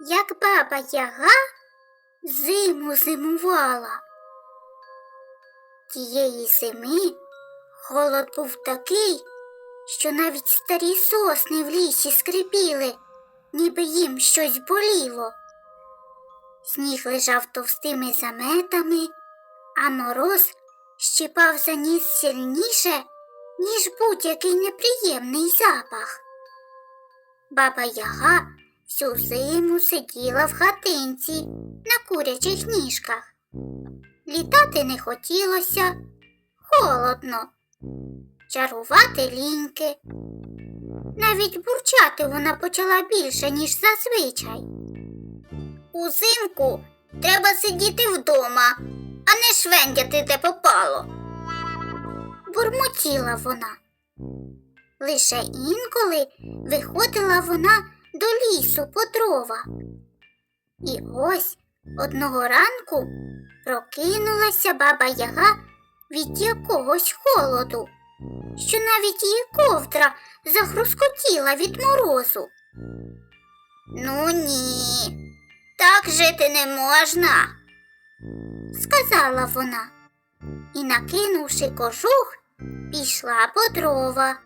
як баба Яга зиму зимувала. Тієї зими холод був такий, що навіть старі сосни в лісі скрипіли, ніби їм щось боліло. Сніг лежав товстими заметами, а мороз щипав за ніс сильніше, ніж будь-який неприємний запах. Баба Яга всю зиму сиділа в хатинці на курячих ніжках. Літати не хотілося, холодно, чарувати ліньки. Навіть бурчати вона почала більше, ніж зазвичай. Узимку треба сидіти вдома, а не швендяти де попало. Бурмотіла вона. Лише інколи виходила вона до лісу по дрова. І ось одного ранку прокинулася баба Яга від якогось холоду, що навіть її ковдра захрускотіла від морозу. Ну ні, так жити не можна, сказала вона і, накинувши кожух, пішла по дрова.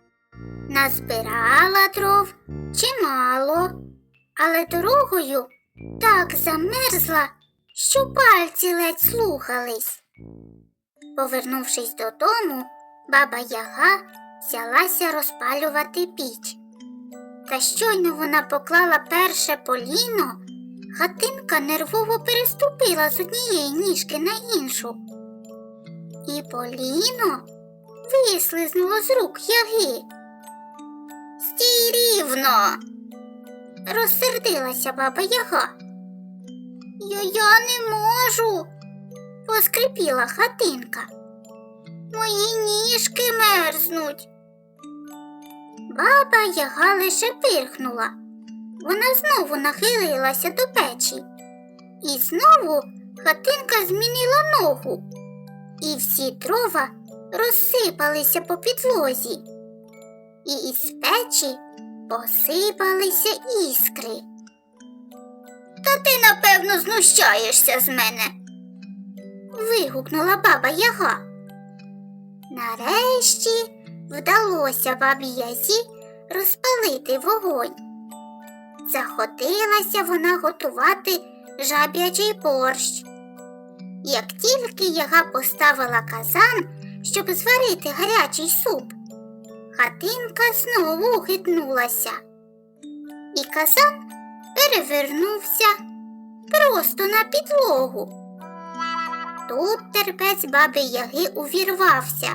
Назбирала дров чимало, але дорогою так замерзла, що пальці ледь слухались. Повернувшись додому, баба Яга взялася розпалювати піч. Та щойно вона поклала перше поліно, хатинка нервово переступила з однієї ніжки на іншу. І поліно вислизнуло з рук яги. Стій рівно. Розсердилася баба Яга. Я, я не можу, поскрипіла хатинка. Мої ніжки мерзнуть. Баба Яга лише пирхнула. Вона знову нахилилася до печі. І знову хатинка змінила ногу, і всі дрова розсипалися по підлозі і із печі посипалися іскри. Та ти, напевно, знущаєшся з мене. вигукнула баба Яга. Нарешті вдалося бабі Язі розпалити вогонь. Заходилася вона готувати жаб'ячий борщ. Як тільки яга поставила казан, щоб зварити гарячий суп, хатинка знову хитнулася, і казан перевернувся просто на підлогу. Тут терпець баби Яги увірвався.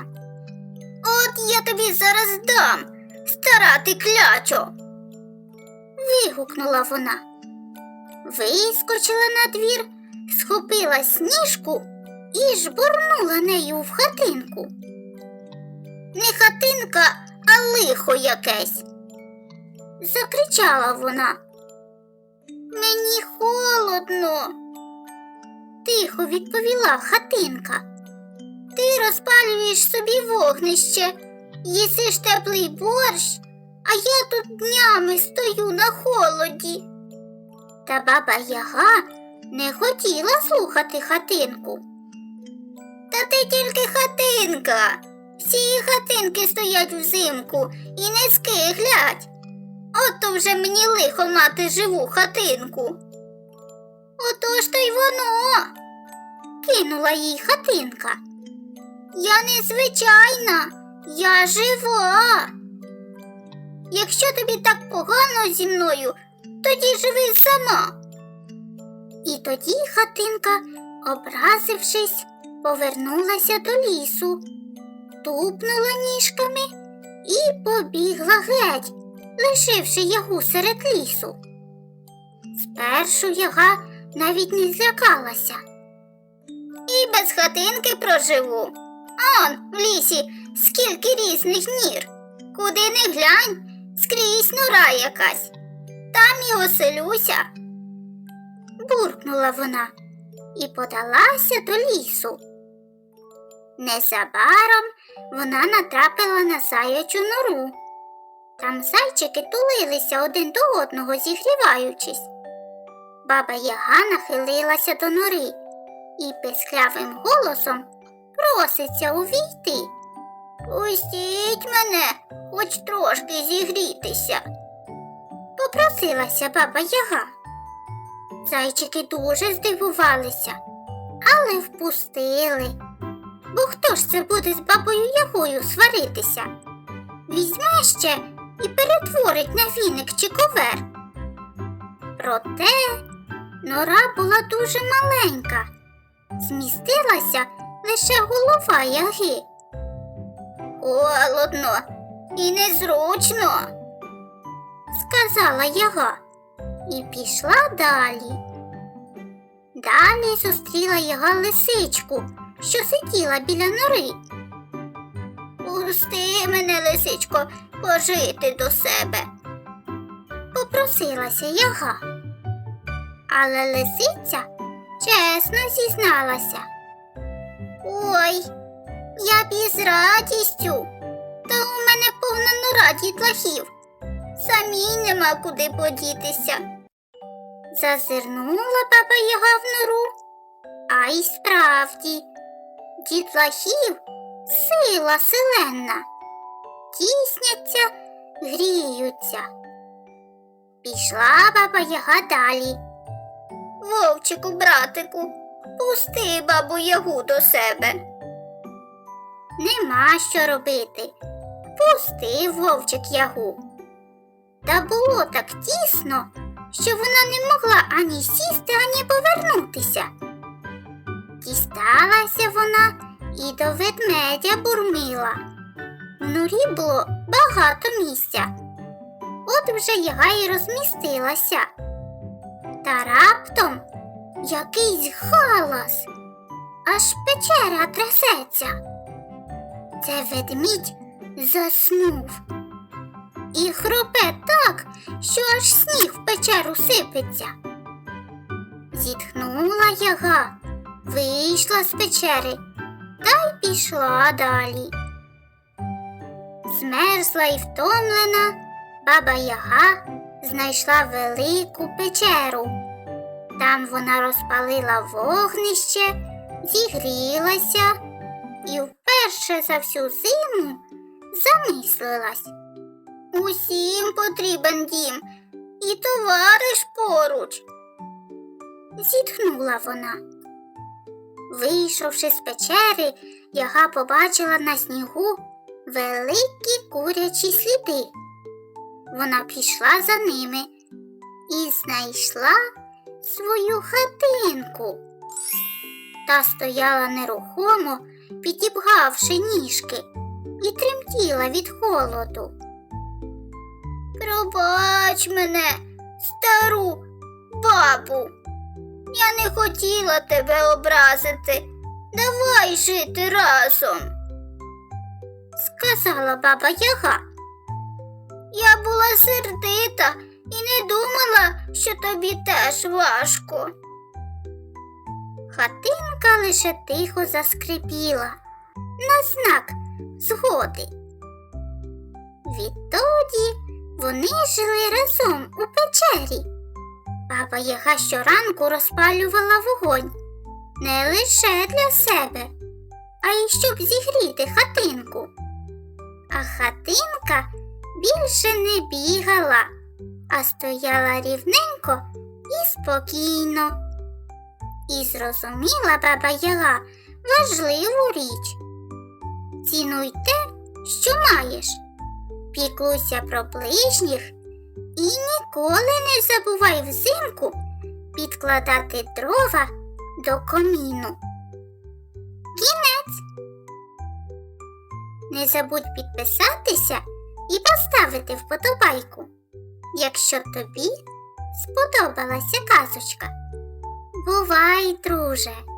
От я тобі зараз дам, стара ти клячо. вигукнула вона. Вискочила на двір, схопила сніжку і жбурнула нею в хатинку. Не хатинка, а лихо якесь. Закричала вона. Мені холодно. Тихо відповіла хатинка. Ти розпалюєш собі вогнище, їсиш теплий борщ, а я тут днями стою на холоді. Та баба Яга не хотіла слухати хатинку. Та ти тільки хатинка. Всі хатинки стоять взимку і не скиглять. Ото вже мені лихо мати живу хатинку. Отож то й воно. Кинула їй хатинка. Я незвичайна, я жива. Якщо тобі так погано зі мною, тоді живи сама. І тоді хатинка, образившись, повернулася до лісу, тупнула ніжками і побігла геть, лишивши ягу серед лісу. Спершу яга навіть не злякалася. І без хатинки проживу. Он в лісі скільки різних нір. Куди не глянь, скрізь нора якась. Там і оселюся. Буркнула вона і подалася до лісу. Незабаром вона натрапила на заячу нору. Там зайчики тулилися один до одного, зігріваючись. Баба Яга нахилилася до нори і писклявим голосом проситься увійти. Пустіть мене, хоч трошки зігрітися. Попросилася баба Яга. Зайчики дуже здивувалися, але впустили. Бо хто ж це буде з бабою Ягою сваритися? Візьме ще і перетворить на віник чи ковер. Проте нора була дуже маленька, змістилася лише голова яги. Холодно і незручно, сказала яга і пішла далі. Далі зустріла яга лисичку, що сиділа біля нори. Пусти мене, лисичко, пожити до себе. Попросилася яга. Але лисиця чесно зізналася. Ой, я б із радістю. Та у мене повна нора дітлахів. Самій нема куди подітися. Зазирнула баба Яга в нору. А й справді, дітлахів сила селенна. Тісняться, гріються. Пішла баба Яга далі. Вовчику, братику, пусти бабу Ягу до себе. Нема що робити. Пустив вовчик Ягу. Та було так тісно, що вона не могла ані сісти, ані повернутися. Дісталася вона і до ведмедя бурмила. В норі було багато місця. От вже яга й розмістилася. Та раптом якийсь галас, аж печера трясеться. Це ведмідь заснув і хропе так, що аж сніг в печеру сипеться. Зітхнула яга, вийшла з печери та й пішла далі. Змерзла і втомлена, баба Яга знайшла велику печеру. Там вона розпалила вогнище, зігрілася і вперше за всю зиму замислилась. Усім потрібен дім і товариш поруч. Зітхнула вона. Вийшовши з печери, яга побачила на снігу великі курячі сліди. Вона пішла за ними і знайшла свою хатинку. Та стояла нерухомо, підібгавши ніжки, і тремтіла від холоду. Пробач мене, стару бабу. Я не хотіла тебе образити. Давай жити разом. Сказала баба Яга. Я була сердита і не думала, що тобі теж важко. Хатинка лише тихо заскрипіла на знак згоди. Відтоді вони жили разом у печері. Баба Яга щоранку розпалювала вогонь не лише для себе, а й щоб зігріти хатинку. А хатинка більше не бігала, а стояла рівненько і спокійно. І зрозуміла баба Яга важливу річ. Цінуй те, що маєш, піклуйся про ближніх і ніколи не забувай взимку підкладати дрова до коміну. Кінець. Не забудь підписатися і поставити вподобайку, якщо тобі сподобалася казочка. Бувай, друже!